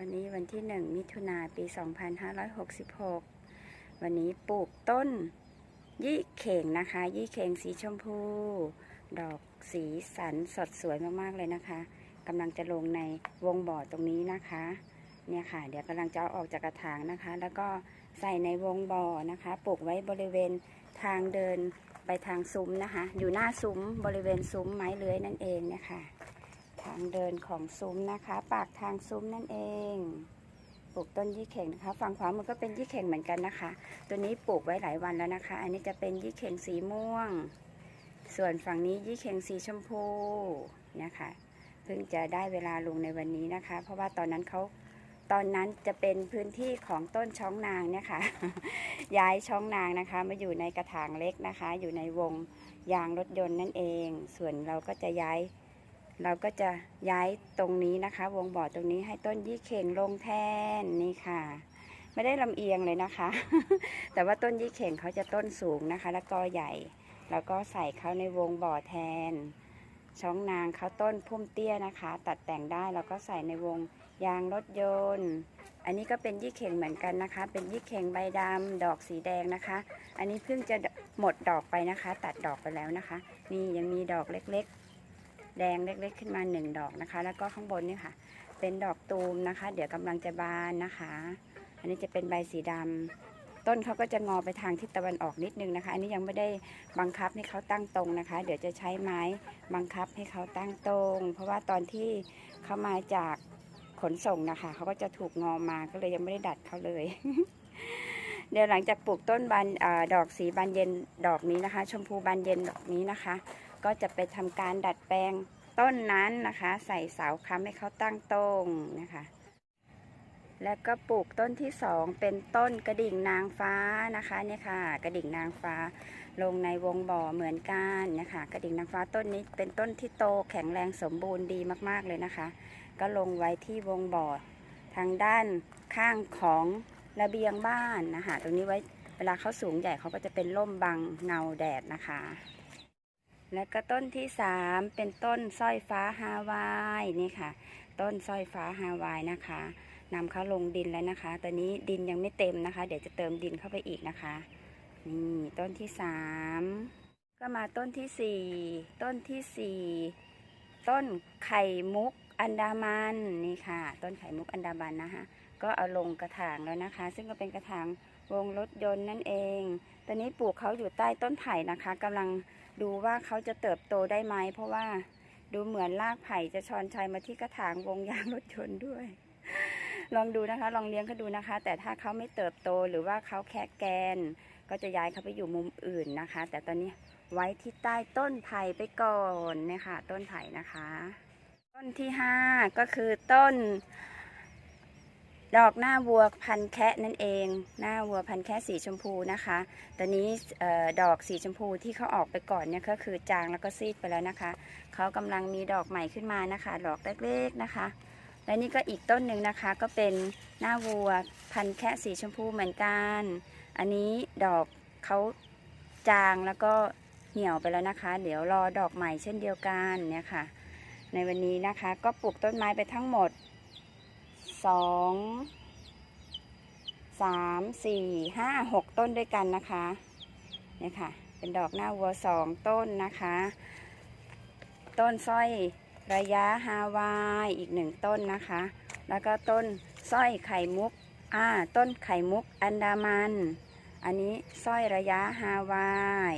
วันนี้วันที่ 1 มิถุนาปี 2566 วันนี้ปลูกต้นยี่เข่งนะคะ ยี่เข่งสีชมพู ดอกสีสันสดสวยมากๆเลยนะคะกำลังจะลงในวงบ่อตรงนี้นะคะ เนี่ยค่ะ เดี๋ยวกำลังจะเอาออกจากกระถางนะคะ แล้วก็ใส่ในวงบ่อนะคะปลูกไว้บริเวณทางเดินไปทางซุ้มนะคะ อยู่หน้าซุ้มบริเวณซุ้มไม้เลื้อยนั่นเองเนี่ยค่ะ ทางเดินของซุ้มนะคะ ปากทางซุ้มนั่นเองปลูกต้นยี่เข่งนะคะ ฝั่งขวามือก็เป็นยี่เข่งเหมือนกันนะคะ ตัวนี้ปลูกไว้หลายวันแล้วนะคะ อันนี้จะเป็นยี่เข่งสีม่วง ส่วนฝั่งนี้ยี่เข่งสีชมพูนะคะเพิ่งจะได้เวลาลงในวันนี้นะคะ เพราะว่าตอนนั้นเขาตอนนั้นจะเป็นพื้นที่ของต้นช้องนางเนี่ยค่ะ ย้ายช้องนางนะคะ มาอยู่ในกระถางเล็กนะคะ อยู่ในวงยางรถยนต์นั่นเอง ส่วนเราก็จะย้าย เราก็จะย้ายตรงนี้นะคะ วงบ่อตรงนี้ให้ต้นยี่เข่งลงแทนนี่ค่ะ ไม่ได้ลำเอียงเลยนะคะ แต่ว่าต้นยี่เข่งเขาจะต้นสูงนะคะ แล้วก็ใหญ่แล้วก็ใส่เขาในวงบ่อแทนช่องนางเขาต้นพุ่มเตี้ยนะคะ ตัดแต่งได้แล้วก็ใส่ในวงยางรถยนต์ อันนี้ก็เป็นยี่เข่งเหมือนกันนะคะ เป็นยี่เข่งใบดำดอกสีแดงนะคะ อันนี้เพิ่งจะหมดดอกไปนะคะ ตัดดอกไปแล้วนะคะ นี่ยังมีดอกเล็กๆ แดงเล็กๆขึ้นมาหนึ่งดอกนะคะ แล้วก็ข้างบนนี่ค่ะ เป็นดอกตูมนะคะ เดี๋ยวกำลังจะบานนะคะ อันนี้จะเป็นใบสีดำต้นเขาก็จะงอไปทางทิศตะวันออกนิดนึงนะคะ อันนี้ยังไม่ได้บังคับให้เขาตั้งตรงนะคะ เดี๋ยวจะใช้ไม้บังคับให้เขาตั้งตรง เพราะว่าตอนที่เขามาจากขนส่งนะคะเขาก็จะถูกงอมาก็เลยยังไม่ได้ดัดเขาเลย เดี๋ยวหลังจากปลูกต้นบานอดอกสีบานเย็นดอกนี้นะคะ ชมพูบานเย็นดอกนี้นะคะ ก็จะไปทำการดัดแปลงต้นนั้นนะคะ ใส่เสาค้ำให้เขาตั้งตรงนะคะ แล้วก็ปลูกต้นที่สองเป็นต้นกระดิ่งนางฟ้านะคะเนี่ยค่ะ กระดิ่งนางฟ้าลงในวงบ่อเหมือนกันนะคะกระดิ่งนางฟ้าต้นนี้เป็นต้นที่โตแข็งแรงสมบูรณ์ดีมากๆเลยนะคะ ก็ลงไว้ที่วงบ่อทางด้านข้างของระเบียงบ้านนะคะตรงนี้ไว้เวลาเขาสูงใหญ่เขาก็จะเป็นร่มบังเงาแดดนะคะ แล้วก็ต้นที่สามเป็นต้นสร้อยฟ้าฮาวายนี่ค่ะ ต้นสร้อยฟ้าฮาวายนะคะนำเขาลงดินแล้วนะคะ ตอนนี้ดินยังไม่เต็มนะคะ เดี๋ยวจะเติมดินเข้าไปอีกนะคะนี่ต้นที่สามก็มาต้นที่สี่ต้นที่สี่ต้นไข่มุกอันดามันนี่ค่ะ ต้นไข่มุกอันดามันนะคะก็เอาลงกระถางแล้วนะคะ ซึ่งก็เป็นกระถาง วงรถยนต์นั่นเอง ตอนนี้ปลูกเขาอยู่ใต้ต้นไผ่นะคะกำลังดูว่าเขาจะเติบโตได้ไหม เพราะว่าดูเหมือนรากไผ่จะชอนชัยมาที่กระถางวงยางรถยนต์ด้วย ลองดูนะคะ ลองเลี้ยงเขาดูนะคะ แต่ถ้าเขาไม่เติบโตหรือว่าเขาแคะแกน ก็จะย้ายเขาไปอยู่มุมอื่นนะคะ แต่ตอนนี้ไว้ที่ใต้ต้นไผ่ไปก่อนนี่ยค่ะต้นไผ่นะคะ ต้นที่ห้าก็คือต้น ดอกหน้าวัวพันแคะนั่นเอง หน้าวัวพันแคะสีชมพูนะคะ ตอนนี้ออดอกสีชมพูที่เขาออกไปก่อนเนี่ยก็คือจางแล้วก็ซีดไปแล้วนะคะเขากำลังมีดอกใหม่ขึ้นมานะคะ ดอกเล็กๆนะคะ และนี่ก็อีกต้นหนึ่งนะคะ ก็เป็นหน้าวัวพันแคะสีชมพูเหมือนกัน อันนี้ดอกเขาจางแล้วก็เหี่ยวไปแล้วนะคะ เดี๋ยวรอดอกใหม่เช่นเดียวกันเนี่ยค่ะ ในวันนี้นะคะก็ปลูกต้นไม้ไปทั้งหมด สองสามสี่ห้าหกต้นด้วยกันนะคะเนี่ยค่ะ เป็นดอกหน้าวัวสองต้นนะคะ ต้นสร้อยระยะฮาวายอีกหนึ่งต้นนะคะ แล้วก็ต้นสร้อยไข่มุกอ่าต้นไข่มุกอันดามัน อันนี้สร้อยระยะฮาวาย